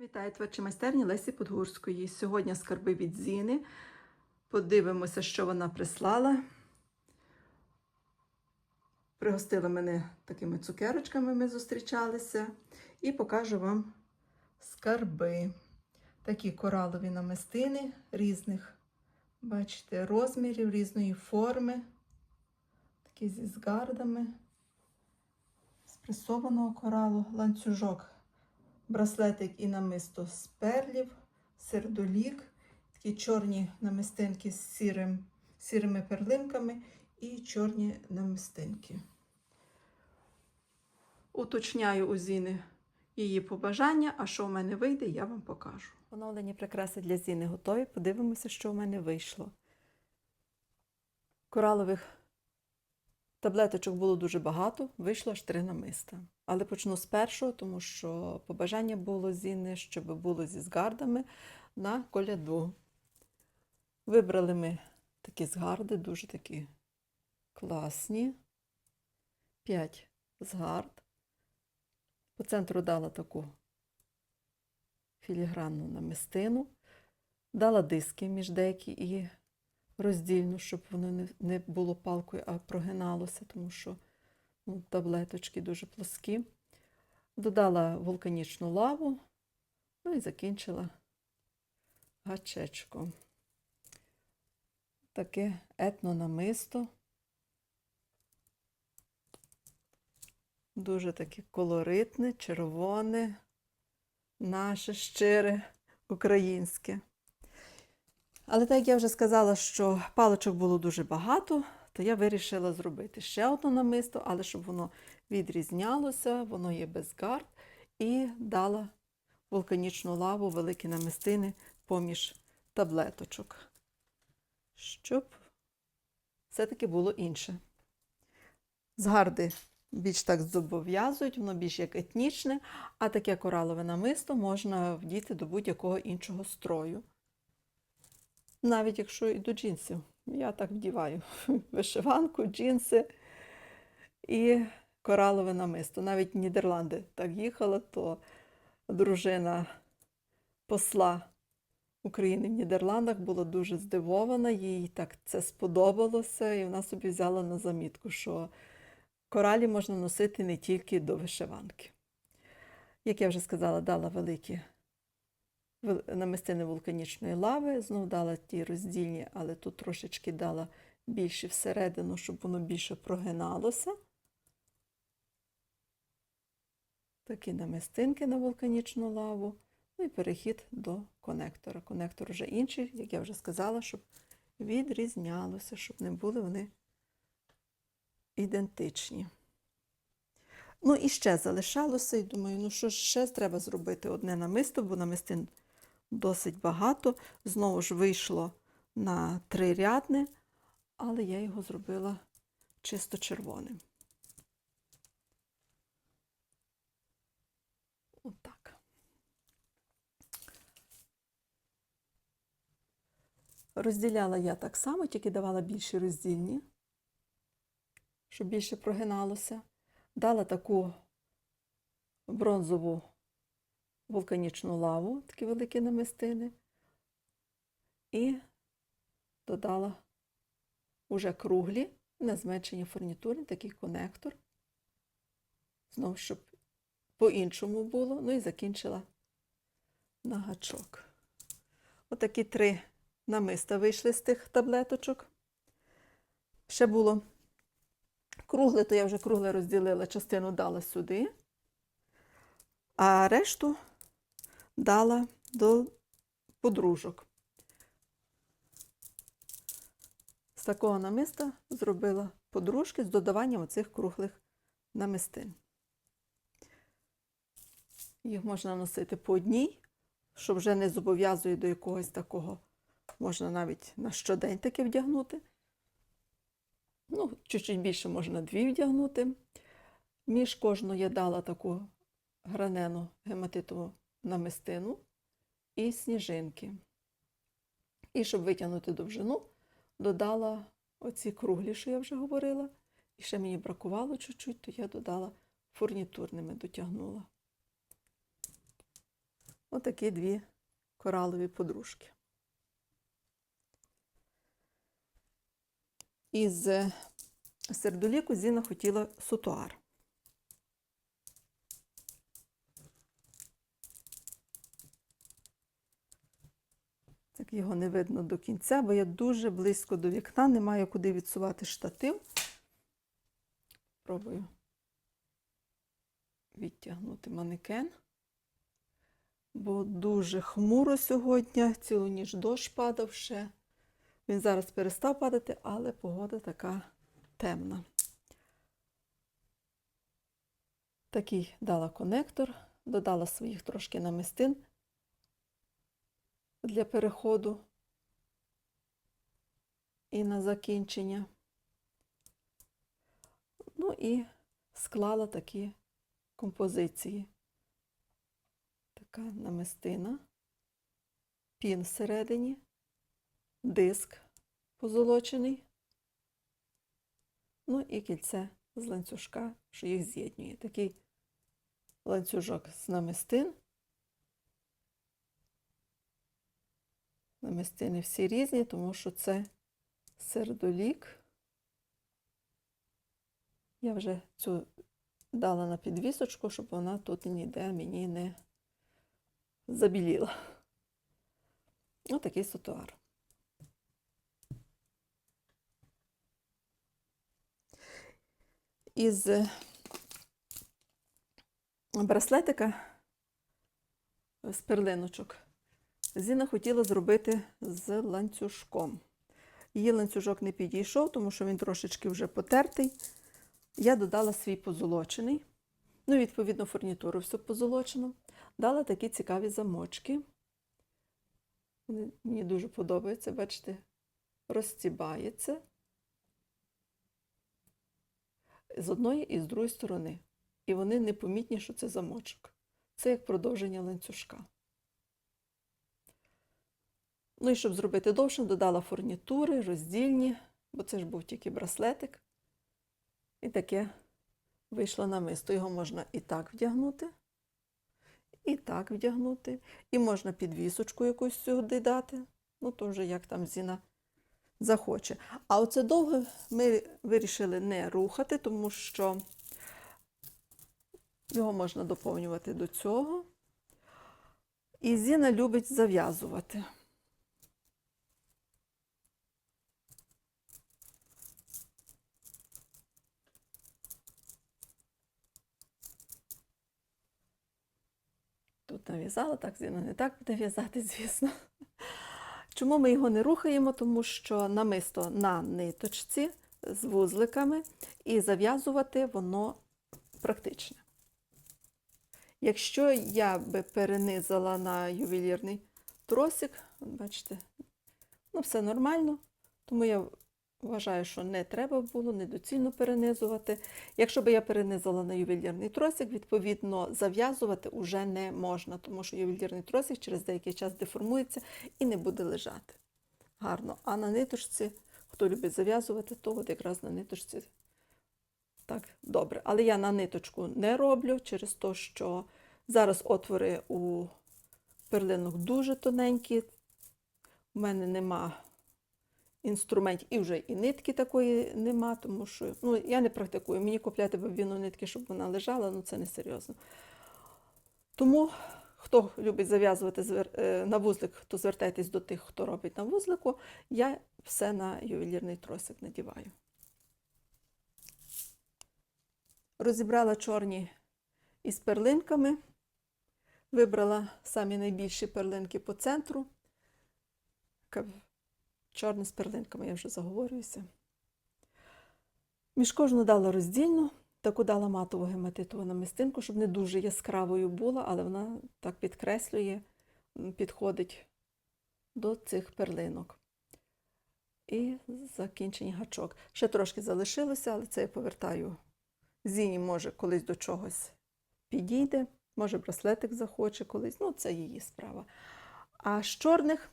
Вітаю творчі майстерні Лесі Подгурської. Сьогодні скарби від Зіни. Подивимося, що вона прислала. Пригостила мене такими цукерочками, ми зустрічалися. І покажу вам скарби. Такі коралові намистини різних, бачите, розмірів, різної форми. Такі зі згардами, з пресованого коралу, ланцюжок браслетик і намисто з перлів, сердолік, такі чорні намистинки з сірим, сірими перлинками і чорні намистинки. Уточняю у Зіни її побажання, а що в мене вийде, я вам покажу. Оновлені прикраси для Зіни готові. Подивимося, що в мене вийшло. Коралових Таблеточок було дуже багато, вийшло аж три намиста. Але почну з першого, тому що побажання було Зіни, щоб було зі згардами на коляду. Вибрали ми такі згарди, дуже такі класні. П'ять згард. По центру дала таку філігранну намистину, дала диски між деякі і роздільну, щоб воно не, не було палкою, а прогиналося, тому що ну, таблеточки дуже плоскі. Додала вулканічну лаву, ну і закінчила гачечко. Таке етнонамисто. Дуже таке колоритне, червоне, наше щире, українське. Але так як я вже сказала, що паличок було дуже багато, то я вирішила зробити ще одне намисто, але щоб воно відрізнялося, воно є без гард, і дала вулканічну лаву, великі намистини поміж таблеточок, щоб все-таки було інше. Згарди більш так зобов'язують, воно більш як етнічне, а таке коралове намисто можна вдіти до будь-якого іншого строю. Навіть якщо і до джинсів. Я так вдіваю вишиванку, джинси і коралове намисто. Навіть в Нідерланди так їхала, то дружина посла України в Нідерландах була дуже здивована, їй так це сподобалося, і вона собі взяла на замітку, що коралі можна носити не тільки до вишиванки. Як я вже сказала, дала великі намистини вулканічної лави, знов дала ті роздільні, але тут трошечки дала більше всередину, щоб воно більше прогиналося. Такі намистинки на вулканічну лаву. Ну і перехід до конектора. Конектор вже інший, як я вже сказала, щоб відрізнялося, щоб не були вони ідентичні. Ну і ще залишалося, і думаю, ну що ж ще треба зробити одне намисто, бо намистин досить багато. Знову ж вийшло на три рядне, але я його зробила чисто червоним. Отак. Розділяла я так само, тільки давала більші роздільні, щоб більше прогиналося. Дала таку бронзову вулканічну лаву, такі великі намистини, і додала уже круглі, на зменшені фурнітури, такий конектор. Знову, щоб по-іншому було, ну і закінчила на гачок. Отакі три намиста вийшли з тих таблеточок. Ще було кругле, то я вже кругле розділила, частину дала сюди, а решту дала до подружок. З такого намиста зробила подружки з додаванням оцих круглих намистин. Їх можна носити по одній, що вже не зобов'язує до якогось такого, можна навіть на щодень таке вдягнути. Ну, чуть-чуть більше можна дві вдягнути. Між кожну я дала таку гранену гематитову намистину і сніжинки. І щоб витягнути довжину, додала оці круглі, що я вже говорила. І ще мені бракувало чуть-чуть, то я додала фурнітурними, дотягнула. Отакі дві коралові подружки. Із сердоліку Зіна хотіла сутуар. Так його не видно до кінця, бо я дуже близько до вікна, не маю куди відсувати штатив. Пробую відтягнути манекен, бо дуже хмуро сьогодні, цілу ніч дощ падав ще. Він зараз перестав падати, але погода така темна. Такий дала конектор, додала своїх трошки намистин для переходу і на закінчення. Ну і склала такі композиції. Така намистина, пін всередині, диск позолочений, ну і кільце з ланцюжка, що їх з'єднує. Такий ланцюжок з намистин. Намистини всі різні, тому що це сердолік. Я вже цю дала на підвісочку, щоб вона тут ніде мені не забіліла. Отакий сотуар. Із браслетика з перлиночок Зіна хотіла зробити з ланцюжком. Її ланцюжок не підійшов, тому що він трошечки вже потертий. Я додала свій позолочений, ну, відповідно, фурнітуру все позолочено. Дала такі цікаві замочки. Мені дуже подобаються, бачите, розцібається з одної і з другої сторони. І вони непомітні, що це замочок. Це як продовження ланцюжка. Ну і щоб зробити довше, додала фурнітури, роздільні, бо це ж був тільки браслетик. І таке вийшло намисто. Його можна і так вдягнути, і так вдягнути, і можна підвісочку якусь сюди дати. Ну, то вже як там Зіна захоче. А оце довго ми вирішили не рухати, тому що його можна доповнювати до цього. І Зіна любить зав'язувати. Тут нав'язала, так Зіна не так буде в'язати, звісно. Чому ми його не рухаємо? Тому що намисто на ниточці з вузликами, і зав'язувати воно практичне. Якщо я би перенизала на ювелірний тросик, бачите, ну все нормально, тому я вважаю, що не треба було недоцільно перенизувати. Якщо би я перенизала на ювелірний тросик, відповідно, зав'язувати вже не можна, тому що ювелірний тросик через деякий час деформується і не буде лежати гарно. А на ниточці, хто любить зав'язувати, то от якраз на ниточці так добре. Але я на ниточку не роблю через те, що зараз отвори у перлинок дуже тоненькі. У мене нема інструментів і вже і нитки такої нема, тому що ну, я не практикую. Мені купляти бобіну нитки, щоб вона лежала, ну це не серйозно. Тому, хто любить зав'язувати е, на вузлик, то звертайтесь до тих, хто робить на вузлику. Я все на ювелірний тросик надіваю. Розібрала чорні із перлинками. Вибрала самі найбільші перлинки по центру. Чорне з перлинками, я вже заговорююся. Між кожну дала роздільну, таку дала матову гематитову намистинку, щоб не дуже яскравою була, але вона так підкреслює, підходить до цих перлинок. І закінчення гачок. Ще трошки залишилося, але це я повертаю. Зіні, може, колись до чогось підійде, може, браслетик захоче колись, ну, це її справа. А з чорних,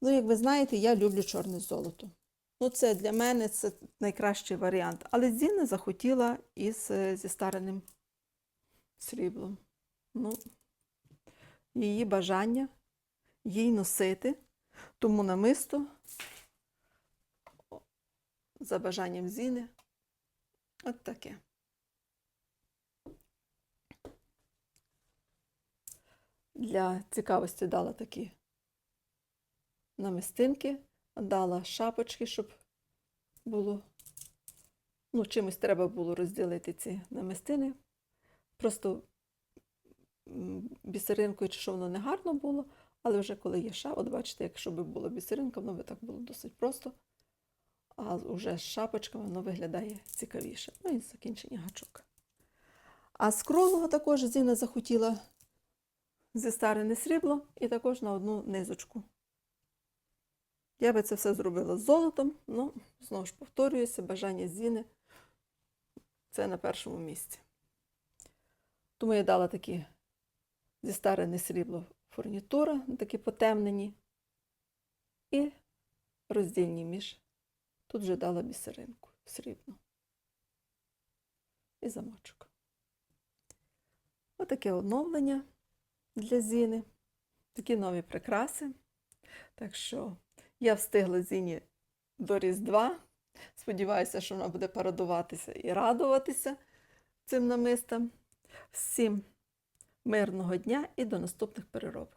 ну, як ви знаєте, я люблю чорне золото. Ну, це для мене це найкращий варіант. Але Зіна захотіла із е, зі стареним сріблом. Ну, її бажання їй носити, тому намисто за бажанням Зіни. От таке. Для цікавості дала такі намистинки, дала шапочки, щоб було. Ну, чимось треба було розділити ці намистини. Просто бісеринкою, чи що воно не гарно було, але вже коли є ша, от бачите, якщо б була бісеринка, воно би так було досить просто. А вже з шапочками воно виглядає цікавіше. Ну і закінчення гачок. А з кролого також Зіна захотіла зістарене срібло і також на одну низочку. Я би це все зробила з золотом, ну, знову ж повторююся, бажання Зіни це на першому місці. Тому я дала такі зістарене срібло фурнітура, такі потемнені, і роздільні між. Тут вже дала бісеринку срібну. І замочок. Отаке оновлення для Зіни. Такі нові прикраси. Так що я встигла Зіні до Різдва. Сподіваюся, що вона буде порадуватися і радуватися цим намистам. Всім мирного дня і до наступних переробок.